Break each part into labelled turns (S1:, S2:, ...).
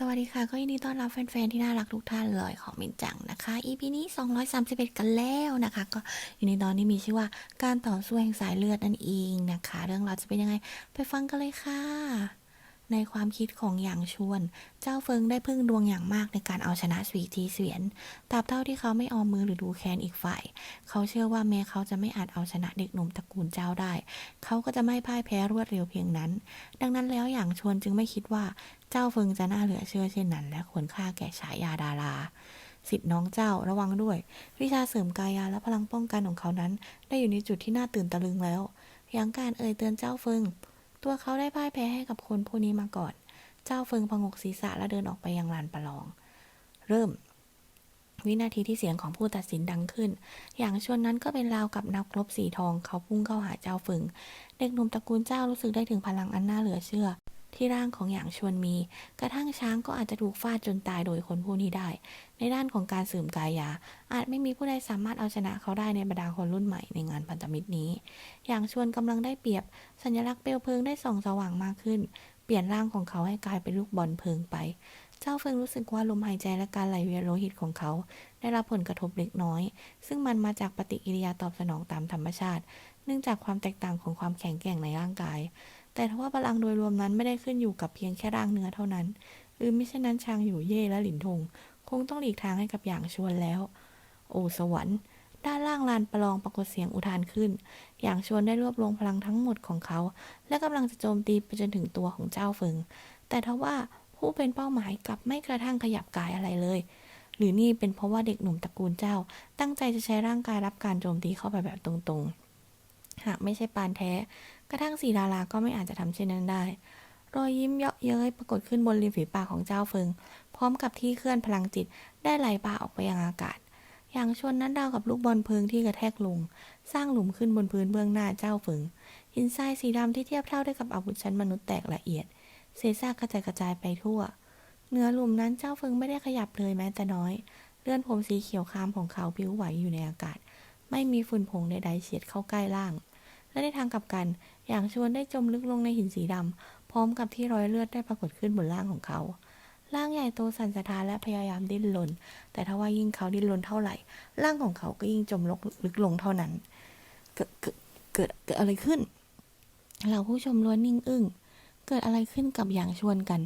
S1: สวัสดีค่ะ ก็ยินดีต้อนรับแฟนๆที่น่ารักทุกท่านเลยของมินจังนะคะ EP นี้ 231 กันแล้วนะคะ ก็อยู่ในตอนที่มีชื่อว่าการต่อสู้แห่งสายเลือดนั่นเองนะคะ เรื่องราวจะเป็นยังไงไปฟังกันเลยค่ะ ในความคิดของหยางชวน เจ้าเฟิงได้พึ่งดวงอย่างมากในการเอาชนะสวีทีเสวียนตราบเท่าที่เขาไม่ออมมือหรือดูแค้นอีกฝ่าย เขาเชื่อว่าแม้เขาจะไม่อาจเอาชนะเด็กหนุ่มตระกูลเจ้าได้ เขาก็จะไม่พ่ายแพ้รวดเร็วเพียงนั้น ดังนั้นแล้วหยางชวนจึงไม่คิดว่าเจ้าเฟิงจะน่าเหลือเชื่อเช่นนั้น และควรค่าแก่ฉายาดาราสิทธิ์น้องเจ้าระวังด้วย วิชาเสริมกายาและพลังป้องกันของเขานั้น ได้อยู่ในจุดที่น่าตื่นตะลึงแล้วอย่างการเอ่ยเตือนเจ้าเฟิง ตัวเขาได้พ่ายแพ้ให้กับคนผู้นี้มาก่อน เจ้าเฟิงพงกศีรษะและเดินออกไปยังลานประลอง เริ่ม วินาทีที่เสียงของผู้ตัดสินดังขึ้น อย่างชวนนั้นก็เป็นราวกับนักรบสีทองเขาพุ่งเข้าหาเจ้าเฟิง เด็กหนุ่มตระกูลเจ้ารู้สึกได้ถึงพลังอันน่าเหลือเชื่อ ที่ร่างของอย่างชวนมี กระทั่งช้างก็อาจจะถูกฟาดจนตายโดยคนผู้นี้ได้ ในด้านของการสืบกายา อาจไม่มีผู้ใดสามารถเอาชนะเขาได้ในบรรดาคนรุ่นใหม่ในงานพันธมิตรนี้อย่างชวนกำลังได้เปรียบ สัญลักษณ์เปลวเพลิงได้ส่องสว่างมากขึ้น เปลี่ยนร่างของเขาให้กลายเป็นลูกบอลเพลิงไป เจ้าเฟิงรู้สึกว่าลมหายใจและการไหลเวียนโลหิตของเขา ได้รับผลกระทบเล็กน้อย ซึ่งมันมาจากปฏิกิริยาตอบสนองตามธรรมชาติ เนื่องจากความแตกต่างของความแข็งแกร่งในร่างกาย แต่ทว่าพลังโดยรวมนั้นไม่ได้ขึ้นอยู่กับเพียงแค่ร่างเนื้อเท่านั้น หรือมิฉะนั้นชางอยู่เย่และหลินทง คงต้องหลีกทางให้กับอย่างชวนแล้ว โอ้สวรรค์ ด้านล่างลานประลองปรากฏเสียงอุทานขึ้น อย่างชวนได้รวบรวมพลังทั้งหมดของเขา และกำลังจะโจมตีไปจนถึงตัวของเจ้าเฟิง แต่ทว่าผู้เป็นเป้าหมายกลับไม่กระทั่งขยับกายอะไรเลย หรือนี่เป็นเพราะว่าเด็กหนุ่มตระกูลเจ้า ตั้งใจจะใช้ร่างกายรับการโจมตีเข้าไปแบบตรงๆ หากไม่ใช่ปานแท้ กระทั่งสีดาราก็ไม่อาจจะทำเช่นนั้นได้ รอยยิ้มเยาะเย้ยปรากฏขึ้นบนริมฝีปากของเจ้าเฟิง พร้อมกับที่เคลื่อนพลังจิตได้ไหลบ่าออกไปยังอากาศ อย่างชนนั้นดาวกับลูกบอลเพลิงที่กระแทกลง สร้างหลุมขึ้นบนพื้นเบื้องหน้าเจ้าเฟิง หินทรายสีดำที่เทียบเท่าได้กับอาวุธชั้นมนุษย์แตกละเอียด เศษซากกระจายกระจายไปทั่วเหนือหลุมนั้นเจ้าเฟิงไม่ได้ขยับเลยแม้แต่น้อย เลื่อนผมสีเขียวคามของเขาพิ้วไหวอยู่ในอากาศ ไม่มีฝุ่นผงใดๆเฉียดเข้าใกล้ล่าง และในทางกลับกัน อย่างชวนได้จมลึกลงในหินสีดำพร้อมกับที่รอยเลือดได้ปรากฏขึ้นบนร่างของเขาร่างใหญ่โตสั่นสะท้านและพยายามดิ้นรนแต่ถ้าว่ายิ่งเขาดิ้นรนเท่าไหร่ ร่างของเขาก็ยิ่งจมลงลึกลงเท่านั้น เกิดเกิดเกิดเกิดอะไรขึ้น เราผู้ชมล้วนนิ่งอึ้ง เกิดอะไรขึ้นกับอย่างชวนกัน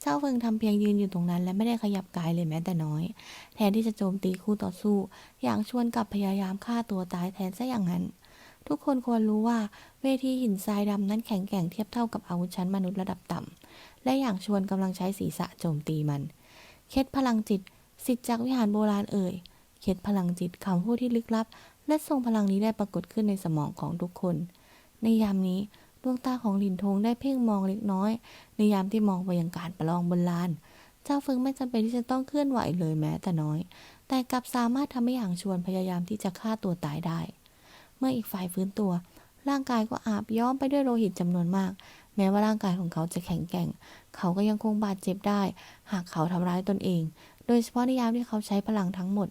S1: เจ้าเฟิงทำเพียงยืนอยู่ตรงนั้น และไม่ได้ขยับกายเลยแม้แต่น้อย แทนที่จะโจมตีคู่ต่อสู้ อย่างชวนกลับพยายามฆ่าตัวตายแทนซะอย่างนั้น ทุกคนควรรู้ว่าเวทีหินทรายดำนั้นแข็งแกร่งเทียบเท่ากับอาวุธชั้นมนุษย์ระดับต่ำ และอย่างชวนกำลังใช้ศีรษะโจมตีมัน เคล็ดพลังจิต สิทธิจากวิหารโบราณเอ่ย เคล็ดพลังจิตคำพูดที่ลึกลับ และทรงพลังนี้ได้ปรากฏขึ้นในสมองของทุกคน ในยามนี้ดวงตาของหลินทงได้เพ่งมองเล็กน้อย ในยามที่มองไปยังการประลองบนลาน เจ้าเฟิงไม่จำเป็นที่จะต้องเคลื่อนไหวเลยแม้แต่น้อย แต่กลับสามารถทำให้อย่างชวนพยายามที่จะฆ่าตัวตายได้ เมื่ออีกฝ่ายฟื้นตัว ร่างกายก็อาบย้อมไปด้วยโลหิตจำนวนมาก แม้ว่าร่างกายของเขาจะแข็งแกร่ง เขาก็ยังคงบาดเจ็บได้ หากเขาทำร้ายตนเอง โดยเฉพาะในยามที่เขาใช้พลังทั้งหมด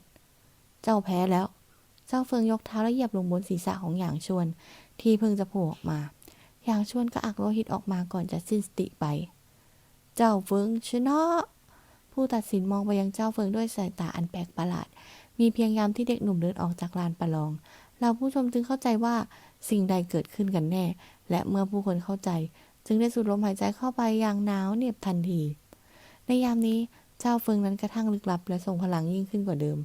S1: เจ้าแพ้แล้ว เจ้าเฟิงยกเท้าและเหยียบลงบนศีรษะของหยางชวน ที่เพิ่งจะโผล่ออกมาหยางชวนก็อักโลหิตออกมาก่อนจะสิ้นสติไป เจ้าเฟิงชนะผู้ตัดสินมองไปยังเจ้าเฟิงด้วยสายตาอันแปลกประหลาด มีเพียงยามที่เด็กหนุ่มเดินออกจากลานประลอง เราผู้ชมจึงเข้าใจว่าสิ่งใดเกิดขึ้นกันแน่ และเมื่อผู้คนเข้าใจ จึงได้สูดลมหายใจเข้าไปอย่างหนาวเหน็บทันที ในยามนี้เจ้าเฟิงนั้นกระทั่งลึกลับ และทรงพลังยิ่งขึ้นกว่าเดิม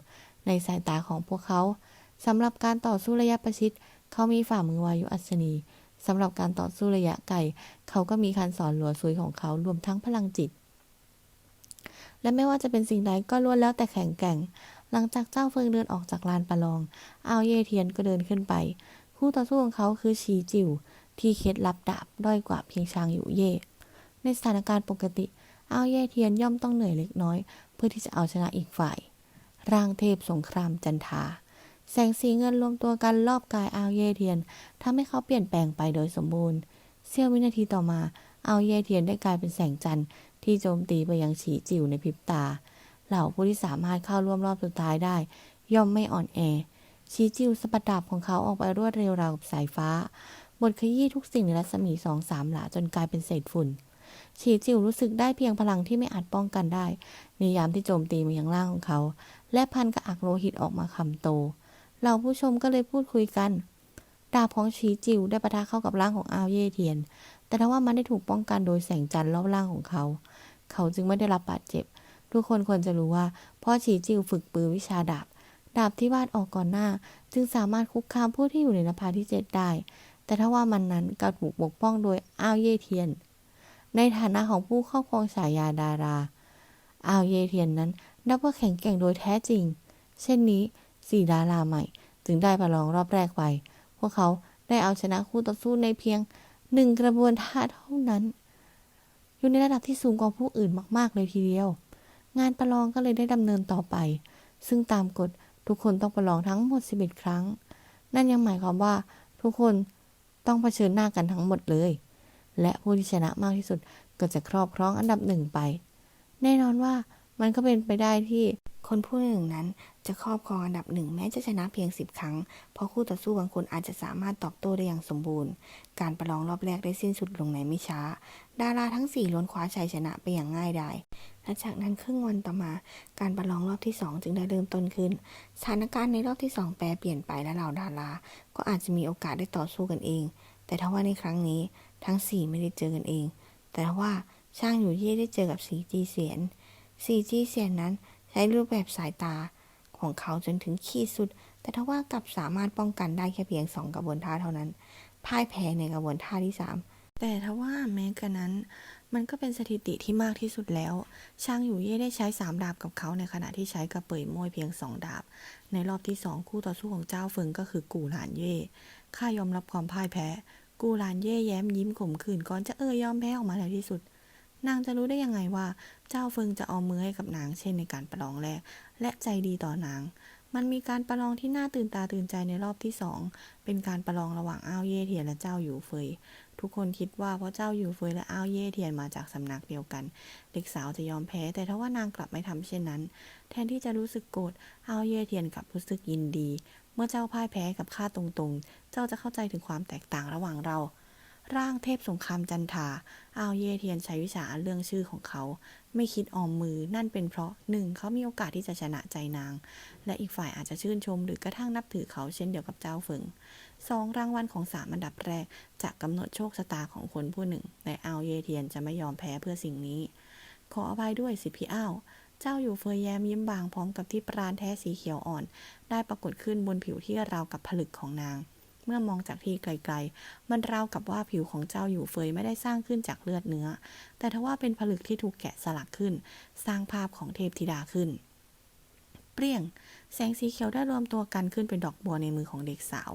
S1: ในสายตาของพวกเขาสำหรับการต่อสู้ระยะประชิด เขามีฝ่ามือวายุอัศนีสำหรับการต่อสู้ระยะไกลเขาก็มีการสอนหลัวซุยของเขารวมทั้งพลังจิต และไม่ว่าจะเป็นสิ่งใดก็ล้วนแล้วแต่แข็งแกร่ง หลังจากเจ้าเฟิงเดินออกจากลานประลองอาวเย่เทียนก็เดินขึ้นไป คู่ต่อสู้ของเขาคือชีจิวที่เคล็ดลับดาบด้อยกว่าเพียงชางอยู่เย่ ในสถานการณ์ปกติอาวเย่เทียนย่อมต้องเหนื่อยเล็กน้อย เพื่อที่จะเอาชนะอีกฝ่าย ร่างเทพสงครามจันทา แสงสีเงินรวมตัวกันรอบกายอาวเย่เทียนทำให้เขาเปลี่ยนแปลงไปโดยสมบูรณ์ เสี้ยววินาทีต่อมาอาวเย่เทียนได้กลายเป็นแสงจันทร์ที่โจมตีไปยังฉีจิ๋วในพริบตา เหล่าผู้ที่สามารถเข้าร่วมรอบสุดท้ายได้ ย่อมไม่อ่อนแอ ชีจิวสะบัดดาบของเขาออกไปรวดเร็วราวกับสายฟ้า บทขยี้ทุกสิ่งในรัศมีสองสามหลาจนกลายเป็นเศษฝุ่นฉีจิวรู้สึกได้เพียงพลังที่ไม่อาจป้องกันได้ ในยามที่โจมตีมายังร่างของเขา และพันกับอักโลหิตออกมาคำโตเหล่าผู้ชมก็เลยพูดคุยกัน ดาบของฉีจิวได้ปะทะเข้ากับร่างของอาวเย่เทียน แต่ทว่ามันได้ถูกป้องกันโดยแสงจันทร์รอบร่างของเขา เขาจึงไม่ได้รับบาดเจ็บ ทุกคนควรจะรู้ว่าพ่อฉีจิวฝึกปืนวิชาดาบ ดาบที่วาดออกก่อนหน้า จึงสามารถคุกคามผู้ที่อยู่ในนภาที่เจ็ดได้ แต่ถ้าว่ามันนั้นกลับถูกปกป้องโดยอ้าวเย่เทียน ในฐานะของผู้ครอบครองฉายาดาราอ้าวเย่เทียนนั้นนับว่าแข็งแกร่งโดยแท้จริง เช่นนี้สี่ดาราใหม่ จึงได้ประลองรอบแรกไป พวกเขาได้เอาชนะคู่ต่อสู้ในเพียงหนึ่งกระบวนท่าเท่านั้น อยู่ในระดับที่สูงกว่าผู้อื่นมาก ๆ เลยทีเดียว งานประลองก็เลยได้ดำเนินต่อไป ซึ่งตามกฎทุกคนต้องประลองทั้งหมด 11 ครั้ง นั่นยังหมายความว่าทุกคนต้องเผชิญหน้ากันทั้งหมดเลย และผู้ที่ชนะมากที่สุดก็จะครอบครองอันดับหนึ่งไป แน่นอนว่า มันก็เป็นไปได้ที่คนผู้หนึ่งนั้นจะครอบครองอันดับหนึ่งแม้จะชนะเพียง 10 ครั้ง เพราะคู่ต่อสู้บางคนอาจจะสามารถตอบโต้ได้อย่างสมบูรณ์ การประลองรอบแรกได้สิ้นสุดลงในไม่ช้า ดาราทั้งสี่ล้วนคว้าชัยชนะไปอย่างง่ายดายและจากนั้นครึ่งวันต่อมา การประลองรอบที่ 2 จึงได้เริ่มต้นขึ้น สถานการณ์ในรอบที่ 2 แปรเปลี่ยนไปและเหล่าดารา ก็อาจจะมีโอกาสได้ต่อสู้กันเอง แต่ถ้าว่าในครั้งนี้ทั้ง 4 ไม่ได้เจอกันเอง แต่ว่าช่างอยู่เย่ได้เจอกับสีจีเสียน สีจีเสียนนั้นใช้รูปแบบสายตาของเขาจนถึงขีดสุด แต่ถ้าว่ากลับสามารถป้องกันได้แค่เพียงสองกระบวนท่าเท่านั้น พ่ายแพ้ในกระบวนท่าที่สามแต่ทว่าแม้กระนั้น มันก็เป็นสถิติที่มากที่สุดแล้ว ช่างอยู่เย่ได้ใช้สามดาบกับเขาในขณะที่ใช้กับเป่ยม่ยเพียงสองดาบ ในรอบที่สองคู่ต่อสู้ของเจ้าเฟิงก็คือกู่หลานเย่ข้ายอมรับความพ่ายแพ้ กูหลานเย่แย้มยิ้มขมขื่นก่อนจะเอ่ยยอมแพ้ออกมาในที่สุด นางจะรู้ได้ยังไงว่า เจ้าเฟิงจะเอามือให้กับนางเช่นในการประลองแรก และใจดีต่อนาง มันมีการประลองที่น่าตื่นตาตื่นใจในรอบที่สอง เป็นการประลองระหว่างอ้าวเย่เทียนและเจ้าหยูเฟย ทุกคนคิดว่าเพราะเจ้าหยูเฟยและอ้าวเย่เทียนมาจากสำนักเดียวกัน เด็กสาวจะยอมแพ้ แต่ถ้าว่านางกลับไม่ทำเช่นนั้น แทนที่จะรู้สึกโกรธอ้าวเย่เทียนกลับรู้สึกยินดี เมื่อเจ้าพ่ายแพ้กับข้าตรงๆ เจ้าจะเข้าใจถึงความแตกต่างระหว่างเรา ร่างเทพสงครามจันทาอ้าวเย่เทียนใช้วิชาเรื่องชื่อของเขา ไม่คิดออมมือนั่นเป็นเพราะหนึ่งเขามีโอกาสที่จะชนะใจนาง และอีกฝ่ายอาจจะชื่นชมหรือกระทั่งนับถือเขาเช่นเดียวกับเจ้าเฟิงสองรางวัลของสามอันดับแรกจะกำหนดโชคชะตาของคนผู้หนึ่งแต่อ้าวเย่เทียนจะไม่ยอมแพ้เพื่อสิ่งนี้ ขออภัยด้วยสิพี่อ้าวเจ้าอยู่เฟยแย้มยิ้มบางพร้อมกับที่ปราณแท้สีเขียวอ่อน ได้ปรากฏขึ้นบนผิวที่ราวกับผลึกของนาง มื่อมองจากที่ไกลๆ มันราวกับว่าผิวของเจ้าอยู่เฟยไม่ได้สร้างขึ้นจากเลือดเนื้อ แต่ทว่าเป็นผลึกที่ถูกแกะสลักขึ้น สร้างภาพของเทพธิดาขึ้น เปรี้ยง แสงสีเขียวได้รวมตัวกันขึ้นเป็นดอกบัวในมือของเด็กสาว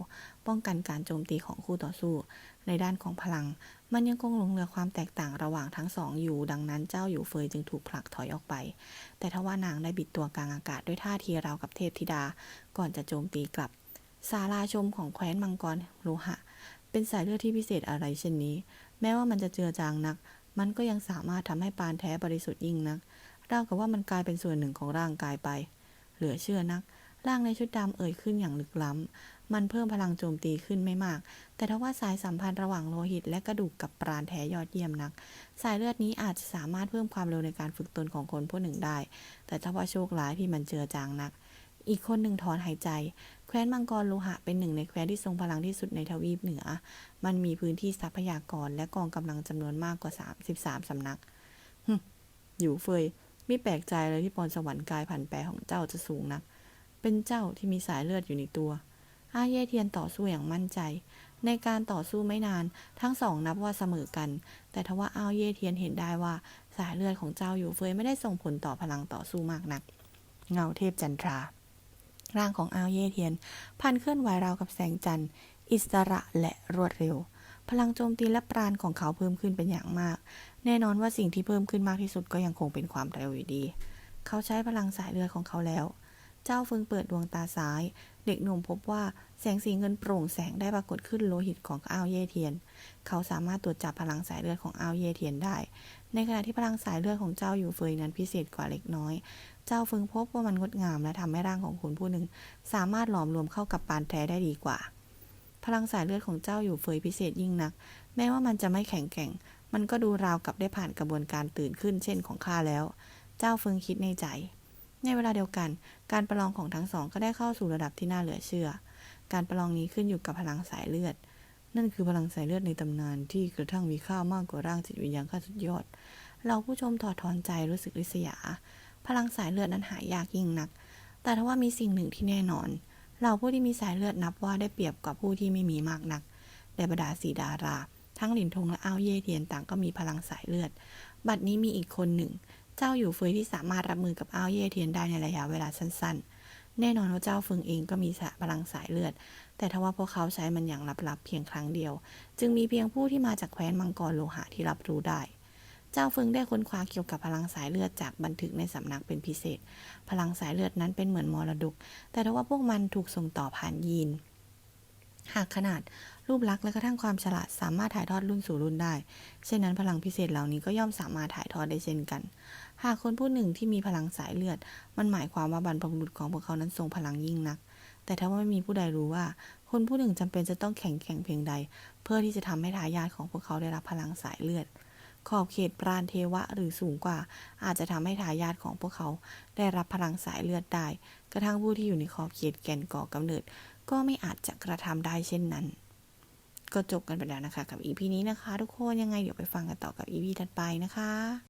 S1: ป้องกันการโจมตีของคู่ต่อสู้ ในด้านของพลัง มันยังคงหลงเหลือความแตกต่างระหว่างทั้งสองอยู่ ดังนั้นเจ้าอยู่เฟยจึงถูกผลักถอยออกไป แต่ทว่านางได้บิดตัวกลางอากาศด้วยท่าทีราวกับเทพธิดา ก่อนจะโจมตีกลับ ศาลาชมของแคว้นมังกรโลหะ เป็นสายเลือดที่พิเศษอะไรเช่นนี้ แม้ว่ามันจะเจือจางนัก มันก็ยังสามารถทำให้ปานแท้บริสุทธิ์ยิ่งนักราวกับว่ามันกลายเป็นส่วนหนึ่งของร่างกายไป เหลือเชื่อนัก ร่างในชุดดำเอ่ยขึ้นอย่างลึกล้ำ มันเพิ่มพลังโจมตีขึ้นไม่มาก แต่ทว่าสายสัมพันธ์ระหว่างโลหิต และกระดูกกับปราณแท้ยอดเยี่ยมนัก สายเลือดนี้อาจจะสามารถเพิ่มความเร็วในการฝึกตนของคนผู้หนึ่งได้ แต่ถ้าว่าโชคร้ายที่มันเจือจางนัก อีกคนหนึ่งถอนหายใจแคว้นมังกรโลหะเป็นหนึ่งในแคว้นที่ทรงพลังที่สุดในทวีปเหนือ มันมีพื้นที่ทรัพยากรและกองกำลังจำนวนมากกว่า 33สำนักหึอยู่เฟยไม่แปลกใจเลยที่พรสวรรค์กายผันแปรของเจ้าจะสูงนัก เป็นเจ้าที่มีสายเลือดอยู่ในตัว อาเย่เทียนต่อสู้อย่างมั่นใจ ในการต่อสู้ไม่นาน ทั้งสองนับว่าเสมอกัน แต่ทว่าอ้าเย่เทียนเห็นได้ว่าสายเลือดของเจ้าอยู่เฟยไม่ได้ส่งผลต่อพลังต่อสู้มากนัก เงาเทพจันทรา ร่างของอ้าวเย่เทียนพันเคลื่อนไหวราวกับแสงจันทร์อิสระและรวดเร็ว พลังโจมตีและปราณของเขาเพิ่มขึ้นเป็นอย่างมาก แน่นอนว่าสิ่งที่เพิ่มขึ้นมากที่สุดก็ยังคงเป็นความเร็วอยู่ดี เขาใช้พลังสายเลือดของเขาแล้ว เจ้าฟิงเปิดดวงตาซ้าย เด็กหนุ่มพบว่าแสงสีเงินโปร่งแสงได้ปรากฏขึ้นโลหิตของอ้าวเย่เทียน เขาสามารถตรวจจับพลังสายเลือดของอ้าวเย่เทียนได้ ในขณะที่พลังสายเลือดของเจ้าอยู่เฟยนั้นพิเศษกว่าเล็กน้อย เจ้าเฟิงพบว่ามันงดงามและทำให้ร่างของคุณผู้หนึ่ง สามารถหลอมรวมเข้ากับปานแท้ได้ดีกว่า พลังสายเลือดของเจ้าอยู่เฟยพิเศษยิ่งนัก แม้ว่ามันจะไม่แข็งแกร่ง มันก็ดูราวกับได้ผ่านกระบวนการตื่นขึ้นเช่นของข้าแล้ว เจ้าเฟิงคิดในใจ ในเวลาเดียวกัน การประลองของทั้งสองก็ได้เข้าสู่ระดับที่น่าเหลือเชื่อ การประลองนี้ขึ้นอยู่กับพลังสายเลือด นั่นคือพลังสายเลือดในตำนานที่กระทั่งมีค่ามากกว่าร่างจิตวิญญาณขั้นสุดยอด เราผู้ชมถอดถอนใจรู้สึกริษยา พลังสายเลือดนั้นหายากยิ่งนัก แต่ถ้าว่ามีสิ่งหนึ่งที่แน่นอน เราผู้ที่มีสายเลือดนับว่าได้เปรียบกว่าผู้ที่ไม่มีมากนักในบรรดาสีดารา ทั้งหลินทงและอ้าวเย่เทียนต่างก็มีพลังสายเลือด บัดนี้มีอีกคนหนึ่ง เจ้าอยู่เฟยที่สามารถรับมือกับอ้าวเย่เทียนได้ในระยะเวลาสั้น ๆ แน่นอนว่าเจ้าเฟิงเองก็มีพลังสายเลือด แต่ทว่าพวกเขาใช้มันอย่างลับๆเพียงครั้งเดียว จึงมีเพียงผู้ที่มาจากแคว้นมังกรโลหะที่รับรู้ได้ เจ้าเฟิงได้ค้นคว้าเกี่ยวกับพลังสายเลือดจากบันทึกในสำนักเป็นพิเศษ พลังสายเลือดนั้นเป็นเหมือนมรดก แต่ทว่าพวกมันถูกส่งต่อผ่านยีน หากขนาดรูปลักษณ์และกระทั่งความฉลาดสามารถถ่ายทอดรุ่นสู่รุ่นได้ เช่นนั้นพลังพิเศษเหล่านี้ก็ย่อมสามารถถ่ายทอดได้เช่นกัน หากคนผู้หนึ่งที่มีพลังสายเลือด มันหมายความว่าบรรพบุรุษของพวกเขานั้นทรงพลังยิ่งนัก แต่ถ้าว่าไม่มีผู้ใดรู้ว่า คนผู้หนึ่งจำเป็นจะต้องแข็งแกร่งเพียงใด เพื่อที่จะทำให้ทายาทของพวกเขาได้รับพลังสายเลือด ขอบเขตปราณเทวะหรือสูงกว่า อาจจะทำให้ทายาทของพวกเขา ได้รับพลังสายเลือดได้ กระทั่งผู้ที่อยู่ในขอบเขตแก่นก่อกำเนิด ก็ไม่อาจจะกระทำได้เช่นนั้น ก็จบกันไปแล้วนะคะ กับอีพีนี้นะคะ ทุกคนยังไงเดี๋ยวไปฟังกันต่อกับอีพีถัดไปนะคะ